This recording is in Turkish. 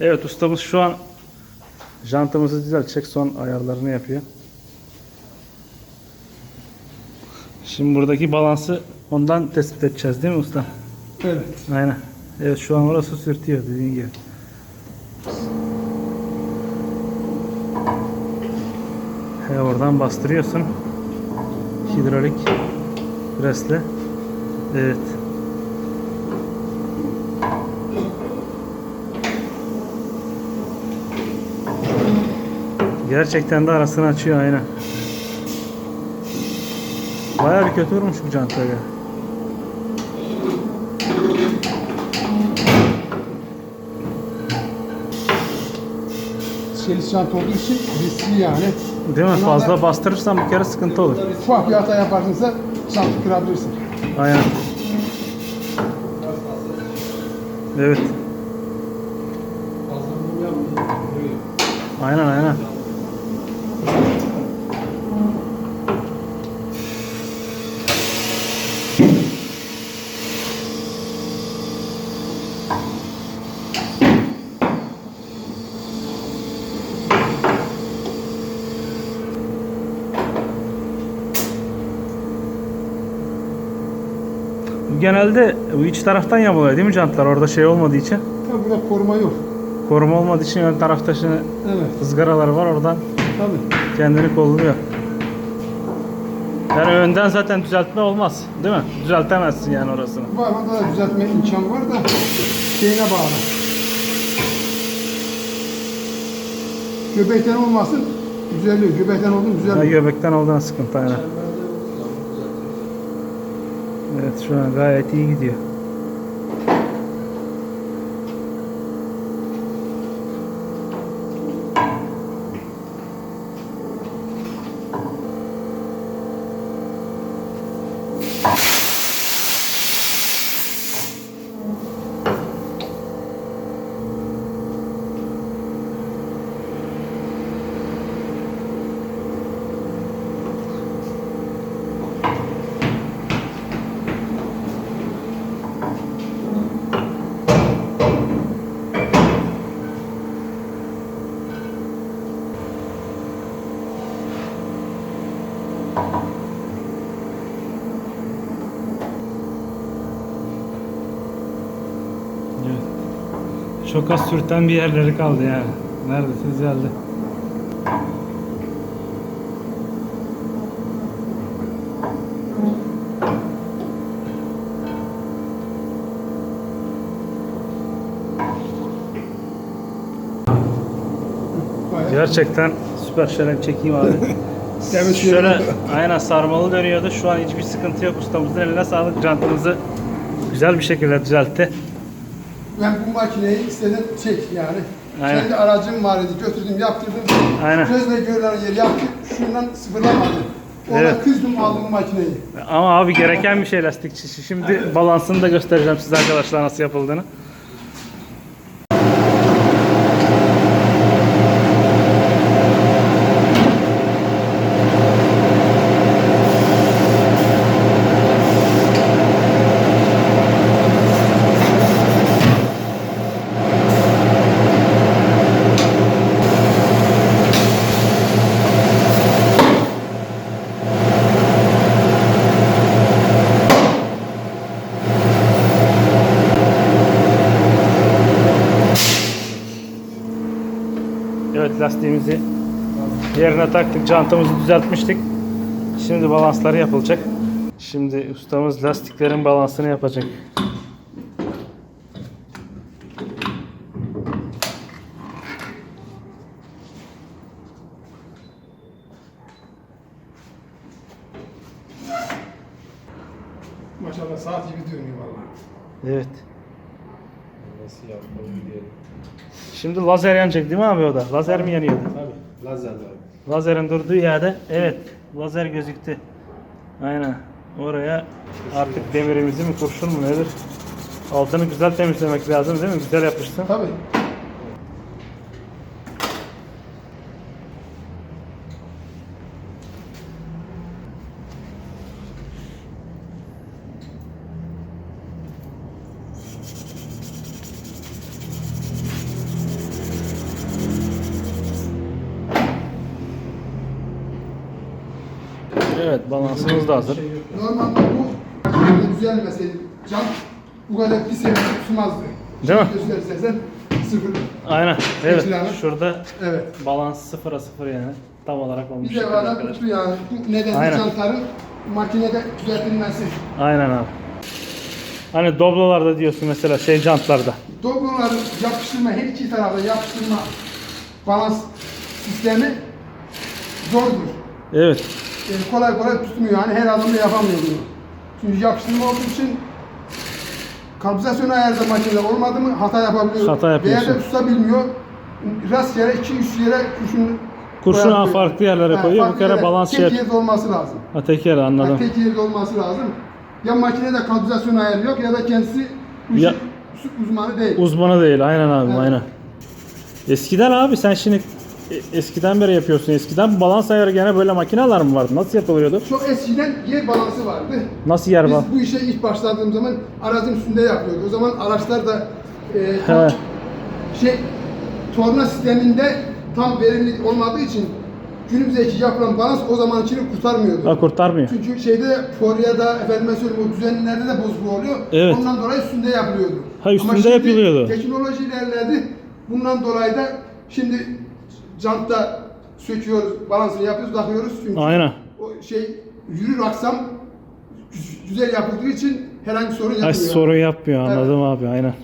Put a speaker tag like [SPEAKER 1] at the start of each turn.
[SPEAKER 1] Evet ustamız şu an jantımızı düzeltecek son ayarlarını yapıyor. Şimdi buradaki balansı ondan tespit edeceğiz değil mi usta?
[SPEAKER 2] Evet.
[SPEAKER 1] Aynen. Evet şu an orası sürtüyor dediğin gibi. He, oradan bastırıyorsun. Hidrolik presle. Evet. Gerçekten de arasını açıyor aynen. Bayağı bir kötü vurmuş bu canta ya.
[SPEAKER 2] Şerit jant olduğu için riskli yani.
[SPEAKER 1] Değil mi?
[SPEAKER 2] Buna
[SPEAKER 1] Fazla
[SPEAKER 2] da
[SPEAKER 1] bastırırsan bir kere sıkıntı olur.
[SPEAKER 2] Ufak bir hata yaparsansa jantı kırabilirsin.
[SPEAKER 1] Aynen. Evet. Aynen aynen. Genelde bu iç taraftan yamuluyor değil mi jantlar? Orada şey olmadığı için.
[SPEAKER 2] Tabii burada koruma yok.
[SPEAKER 1] Koruma olmadığı için ön tarafta şimdi
[SPEAKER 2] Evet.
[SPEAKER 1] ızgaralar var oradan
[SPEAKER 2] Tabii.
[SPEAKER 1] kendini kolluyor. Yani önden zaten düzeltme olmaz değil mi? Düzeltemezsin yani orasını.
[SPEAKER 2] Var orada da düzeltme imkanı var da şeyine bağlı. Göbekten olmasın düzeliyor. Göbekten olduğunu
[SPEAKER 1] Ha,
[SPEAKER 2] düzeliyor.
[SPEAKER 1] göbekten olduğuna sıkıntı aynen. Evet şu an gayet iyi gidiyor. Evet. Çok az sürten bir yerleri kaldı yani. Neredeyse düzeldi.
[SPEAKER 2] Bayağı.
[SPEAKER 1] Gerçekten süper şöyle çekeyim abi.
[SPEAKER 2] Evet,
[SPEAKER 1] Şöyle aynen sarmalı dönüyordu. Şu an hiçbir sıkıntı yok. Ustamızın eline sağlık. Jantımızı güzel bir şekilde düzeltti.
[SPEAKER 2] Ben bu makineyi istedim çek yani.
[SPEAKER 1] Aynen.
[SPEAKER 2] Kendi aracım var idi götürdüm yaptırdım.
[SPEAKER 1] Aynen.
[SPEAKER 2] Gözle görülen yeri yaptık. Şundan sıfırlamadım. Ona
[SPEAKER 1] Evet.
[SPEAKER 2] kızdım aldım makineyi.
[SPEAKER 1] Ama abi gereken bir şey lastik çişi. Şimdi balansını da göstereceğim size arkadaşlar nasıl yapıldığını. Evet lastiğimizi yerine taktık. Jantımızı düzeltmiştik. Şimdi balansları yapılacak. Şimdi ustamız lastiklerin balansını yapacak.
[SPEAKER 2] Maşallah saat gibi dönüyor vallahi.
[SPEAKER 1] Evet.
[SPEAKER 3] Nasıl yapmalı diyelim.
[SPEAKER 1] Şimdi lazer yanacak değil mi abi o da? Lazer mi yanıyordu?
[SPEAKER 3] Tabii. Lazer var.
[SPEAKER 1] Lazerin durduğu yerde evet lazer gözüktü. Aynen. Oraya artık demirimizi mi kurşun mu nedir? Altını güzel temizlemek lazım değil mi? Güzel yapışsın.
[SPEAKER 2] Tabii.
[SPEAKER 1] Evet balansımız da hazır.
[SPEAKER 2] Normalde bu makinede düzelmeseydi cam bu kadar pis yere tutmazdı.
[SPEAKER 1] Değil mi?
[SPEAKER 2] Göster istersen sıfır.
[SPEAKER 1] Aynen. Evet.
[SPEAKER 2] Abi.
[SPEAKER 1] Şurada
[SPEAKER 2] Evet.
[SPEAKER 1] balans sıfıra sıfır yani. Tam olarak olmuş.
[SPEAKER 2] Bir de var tuttu yani. Bu nedenli
[SPEAKER 1] Aynen.
[SPEAKER 2] jantların makinede düzeltilmesi.
[SPEAKER 1] Aynen abi. Hani doblolarda diyorsun mesela şey jantlarda.
[SPEAKER 2] Dobloları yapıştırma, her iki tarafa yapıştırma balans sistemi zordur.
[SPEAKER 1] Evet.
[SPEAKER 2] Yani kolay kolay tutmuyor. Yani her adam da yapamıyor bunu. Çünkü yapıştırma olduğu için kalbizasyon ayarda makinede olmadı mı hata yapabiliyor.
[SPEAKER 1] Hata yapıyorsun.
[SPEAKER 2] Veya da tutabilmiyor. Rastgele iki üç yere kurşun
[SPEAKER 1] Kurşun farklı yerlere
[SPEAKER 2] Ha,
[SPEAKER 1] koyuyor. Bu
[SPEAKER 2] farklı
[SPEAKER 1] kere
[SPEAKER 2] yere.
[SPEAKER 1] balans
[SPEAKER 2] Tek
[SPEAKER 1] yer.
[SPEAKER 2] yerde olması lazım.
[SPEAKER 1] Ha tek yer anladım.
[SPEAKER 2] tek yerde olması lazım. Ya makinede kalbizasyon ayarı yok ya da kendisi
[SPEAKER 1] Ya-
[SPEAKER 2] uzmanı değil.
[SPEAKER 1] Uzmanı değil. Aynen abi.
[SPEAKER 2] Evet.
[SPEAKER 1] Aynen. Eskiden abi sen şimdi e- eskiden beri yapıyorsun. Eskiden balans ayarı gene böyle makineler mi vardı? Nasıl yapılıyordu?
[SPEAKER 2] Çok eskiden yer balansı vardı.
[SPEAKER 1] Nasıl yer
[SPEAKER 2] Biz
[SPEAKER 1] bal?
[SPEAKER 2] bu işe ilk başladığım zaman arazinin üstünde yapıyorduk. O zaman araçlar da e, tam
[SPEAKER 1] He.
[SPEAKER 2] şey torna sisteminde tam verimli olmadığı için günümüzdeki yapılan balans o zamankini kurtarmıyordu.
[SPEAKER 1] Ha kurtarmıyor.
[SPEAKER 2] Çünkü şeyde Kore'de efendime söyleyeyim o düzenlerde de bozuk oluyor.
[SPEAKER 1] Evet.
[SPEAKER 2] Ondan dolayı üstünde yapılıyordu.
[SPEAKER 1] Ha, üstünde
[SPEAKER 2] Ama şimdi
[SPEAKER 1] yapılıyordu.
[SPEAKER 2] Teknoloji ilerledi. Bundan dolayı da şimdi jantta söküyoruz, balansını yapıyoruz, takıyoruz. Çünkü
[SPEAKER 1] Aynen.
[SPEAKER 2] o şey yürür aksam güzel yapıldığı için herhangi sorun
[SPEAKER 1] Ay
[SPEAKER 2] yapmıyor.
[SPEAKER 1] sorun yapmıyor anladım abi aynen.